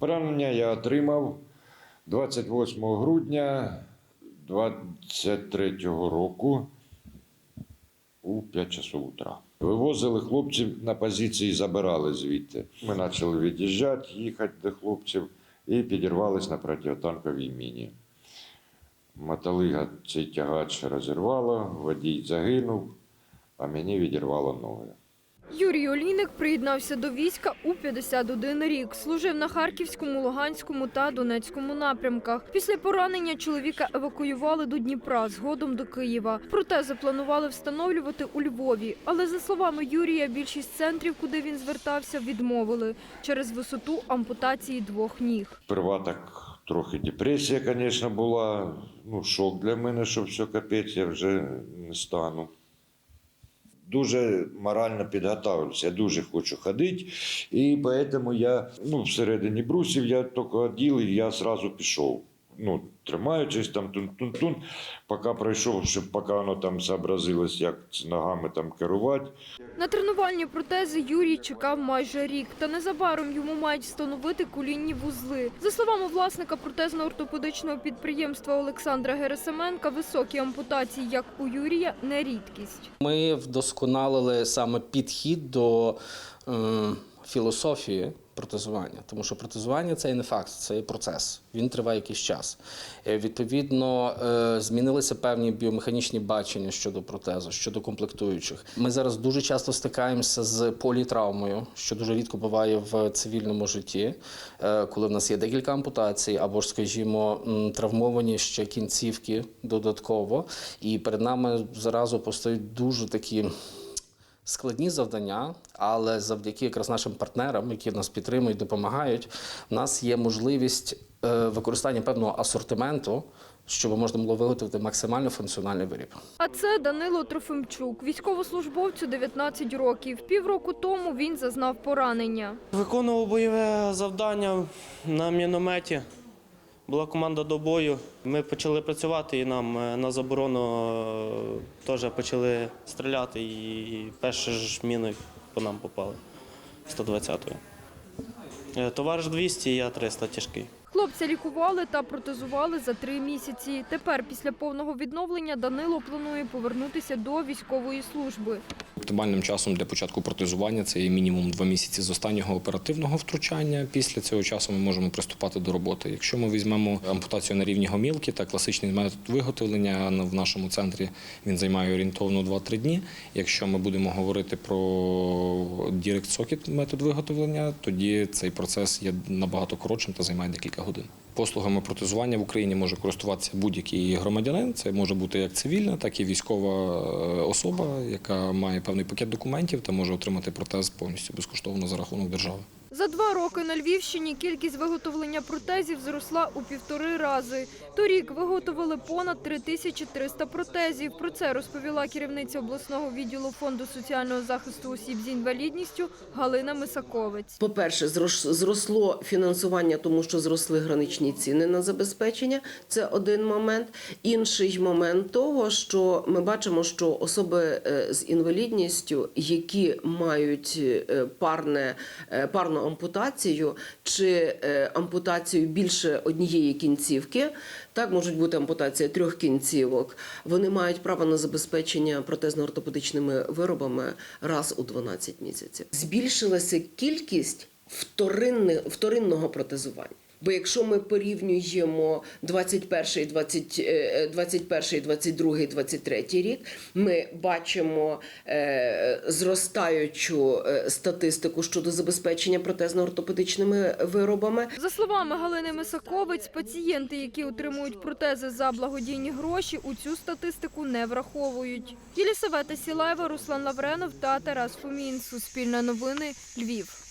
Поранення я отримав 28 грудня 23 року у 5 часов утра. Вивозили хлопців на позиції, забирали звідти. Ми почали від'їжджати, їхати до хлопців і підірвались на протитанковій міні. Мотолига цей тягач розірвало, водій загинув, а мені відірвало ноги. Юрій Олійник приєднався до війська у 51 рік. Служив на Харківському, Луганському та Донецькому напрямках. Після поранення чоловіка евакуювали до Дніпра, згодом до Києва. Протези планували встановлювати у Львові. Але за словами Юрія, більшість центрів, куди він звертався, відмовили через висоту ампутації двох ніг. Сперва так трохи депресія, звісно, була. Ну, шок для мене, що все капець, я вже не стану. Дуже морально підготовлюся. я дуже хочу ходити. І тому я ну, всередині брусів я тільки оділ і я одразу пішов. Ну, тримаючись там тун-тун-тун, поки пройшов, щоб поки воно там зобразилось, як з ногами там керувати. На тренувальні протези Юрій чекав майже рік, та незабаром йому мають встановити колінні вузли. За словами власника протезно-ортопедичного підприємства Олександра Герасименка, високі ампутації, як у Юрія, не рідкість. Ми вдосконалили саме підхід до е, філософії протезування, тому що протезування це і не факт, це і процес. Він триває якийсь час. Е, Відповідно, е, змінилися певні біомеханічні бачення щодо протезу, щодо комплектуючих. Ми зараз дуже часто стикаємося з політравмою, що дуже рідко буває в цивільному житті, е, коли в нас є декілька ампутацій, або ж, скажімо, травмовані ще кінцівки додатково. І перед нами зразу постають дуже такі складні завдання, але завдяки якраз нашим партнерам, які нас підтримують, допомагають, в нас є можливість е, використання певного асортименту, щоб можна було виготовити максимально функціональний виріб. А це Данило Трофимчук, військовослужбовцю 19 років. Півроку тому він зазнав поранення. Виконував бойове завдання на мінометі. Була команда до бою. Ми почали працювати і нам е, на заборону е, теж почали стріляти. І перші ж міни по нам попали 120-ї. Е, Товариш 200, я 300 тяжкий. Хлопця лікували та протезували за три місяці. Тепер, після повного відновлення, Данило планує повернутися до військової служби. Оптимальним часом для початку протезування це є мінімум два місяці з останнього оперативного втручання. Після цього часу ми можемо приступати до роботи. Якщо ми візьмемо ампутацію на рівні гомілки, та класичний метод виготовлення в нашому центрі він займає орієнтовно 2-3 дні. Якщо ми будемо говорити про Direct Socket метод виготовлення, тоді цей процес є набагато коротшим та займає декілька годин. Послугами протезування в Україні може користуватися будь-який громадянин. Це може бути як цивільна, так і військова е, особа, яка має певний пакет документів та може отримати протез повністю безкоштовно за рахунок держави. За два роки на Львівщині кількість виготовлення протезів зросла у півтори рази. Торік виготовили понад 3300 протезів. Про це розповіла керівниця обласного відділу фонду соціального захисту осіб з інвалідністю Галина Мисаковець. По-перше, зрос- зросло фінансування, тому що зросли граничні ціни на забезпечення. Це один момент. Інший момент того, що ми бачимо, що особи е, з інвалідністю, які мають е, парне, е, ампутацію чи е, ампутацію більше однієї кінцівки, так можуть бути ампутація трьох кінцівок. Вони мають право на забезпечення протезно-ортопедичними виробами раз у 12 місяців. Збільшилася кількість вторинного протезування. Бо якщо ми порівнюємо 21, 20, е, 21, 22, 23 рік, ми бачимо е, зростаючу е, статистику щодо забезпечення протезно-ортопедичними виробами. За словами Галини Мисаковець, пацієнти, які отримують протези за благодійні гроші, у цю статистику не враховують. Єлісавета Сілаєва, Руслан Лавренов та Тарас Фомін. Суспільне новини. Львів.